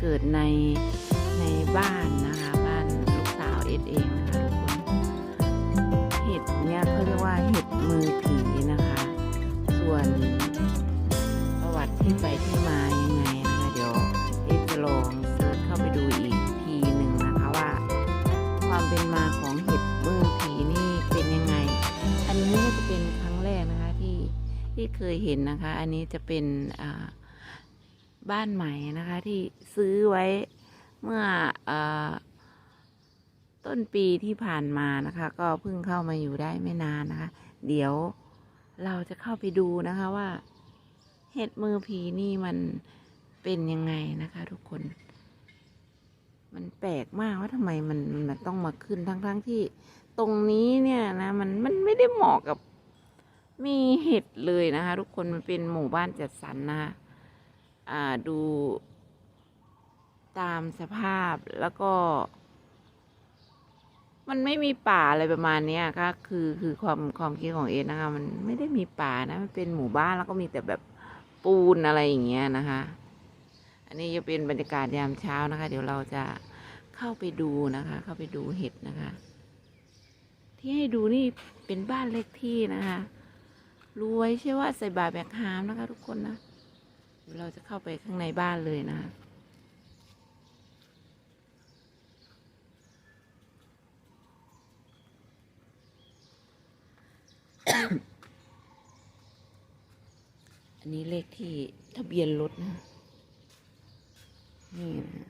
เกิดในในบ้านนะคะบ้านลูกสาวเอ็ดเองนะคะทุกคนเห็ดเนี่ยเขาเรียกว่าเห็ดมือผีนะคะ ส่วนประวัติที่ไปที่มายังไงนะคะเดี๋ยวเอ็ดจะลองเซิร์ชเข้าไปดูอีกทีหนึ่งนะคะว่า ความเป็นมาของเห็ดมือผีนี่เป็นยังไง อันนี้จะเป็นครั้งแรกนะคะที่ที่เคยเห็นนะคะ อันนี้จะเป็นอ่า บ้านใหม่นะคะที่ซื้อไว้เมื่ออต้นปีที่ผ่านมานะคะ ก็เพิ่งเข้ามาอยู่ได้ไม่นานนะคะ เดี๋ยวเราจะเข้าไปดูนะคะว่า เห็ดมือผีนี่มันเป็นยังไงนะคะ ทุกคน มันแปลกมากว่าทำไมมันมันต้องมาขึ้นทั้งๆทที่ตรงนี้เนี่ยนะมันมันไม่ได้เหมาะกับมีเห็ดเลยนะคะ ทุกคนมันเป็นหมู่บ้านจัดสรรนะคะ ดูตามสภาพแล้วก็ มันไม่มีป่าอะไรประมาณนี้ยก็คือคือความความคิดของเอสนะคะ มันไม่ได้มีป่านะ มันเป็นหมู่บ้านแล้วก็มีแต่แบบปูนอะไรอย่างเงี้ยนะคะ อันนี้จะเป็นบรรยากาศยามเช้านะคะ เดี๋ยวเราจะเข้าไปดูนะคะ เข้าไปดูเห็ดนะคะ ที่ให้ดูนี่เป็นบ้านเล็กที่นะคะ รว้ใช่ว่าใส่บาแบกหามนะคะ ทุกคนนะ เราจะเข้าไปข้างในบ้านเลยนะคะอันนี้เลขที่ทะเบียนรถนะ นี่นะ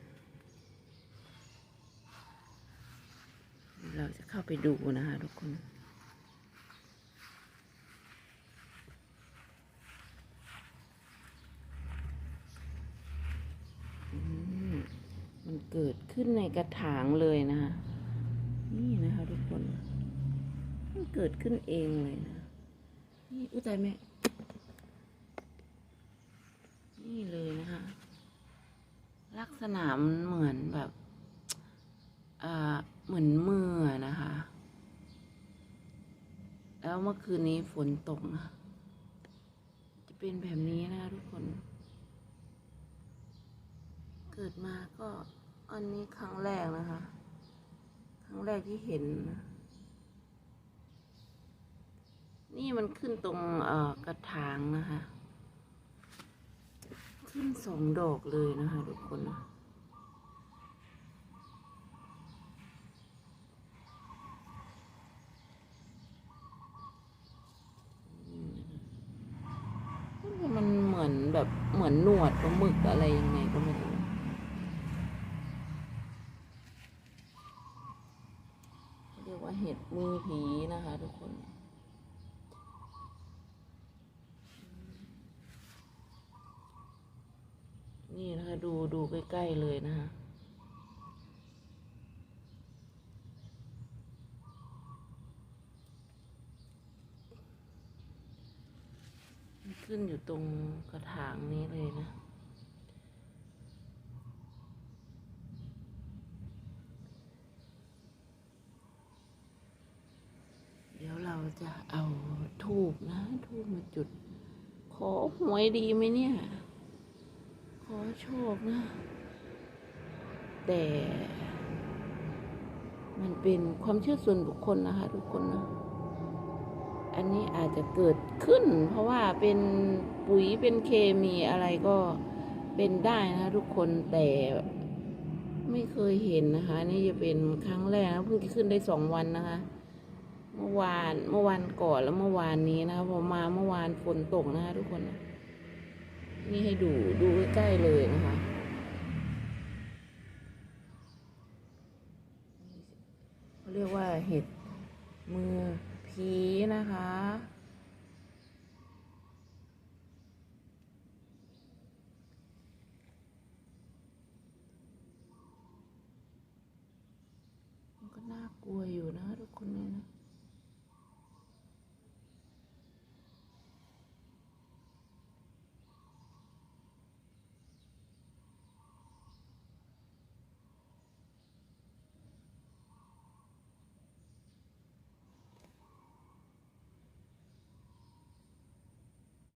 เราจะเข้าไปดูนะคะทุกคน อืมมัน เกิดขึ้นในกระถางเลยนะคะนี่นะคะทุกคน มันเกิดขึ้นเองเลยนะ นี่อุ้ยตายแม่ นี่เลยนะคะ ลักษณะมันเหมือนแบบอ่าเหมือนมืออนะคะ แล้วเมื่อคืนนี้ฝนตกนะ จะเป็นแบบนี้นะคะทุกคน เกิดมาก็ อันนี้ครั้งแรกนะคะ ครั้งแรกที่เห็นนะนี่มันขึ้นตรงกระถางนะคะ ขึ้นสองดอกเลยนะคะทุกคนนะนี่นะคะมันเหมือนแบบเหมือนหนวดปลาหมึกอะไรยังไงก็ไม่รู้ เห็ดมือผีนะคะ ทุกคน นี่นะคะ ดูดูใกล้ๆเลยนะคะขึ้นอยู่ตรงกระถางนี้เลยนะ เดี๋ยวเราจะเอา ทูบนะทูบมาจุด ขอหวยดีไหมเนี่ย ขอโชคนะ แต่มันเป็นความเชื่อส่วนบุคคลนะคะ ทุกคนนะ อันนี้อาจจะเกิดขึ้น เพราะว่าเป็นปุ๋ยเป็นเคมีอะไรก็เป็นได้นะคะทุกคนแต่ไม่เคยเห็นนะคะ นี่จะเป็นครั้งแรกนะเพิ่งขึ้นได้สองวันนะคะ เมื่อวานเมื่อวานก่อนแล้วเมื่อวานนี้นะคะพอมาเมื่อวานฝนตกนะคะทุกคนนะนี่ให้ดูดูใกล้ๆเลยนะคะเขาเรียกว่าเห็ดมือผีนะคะมันก็น่ากลัวอยู่นะทุกคน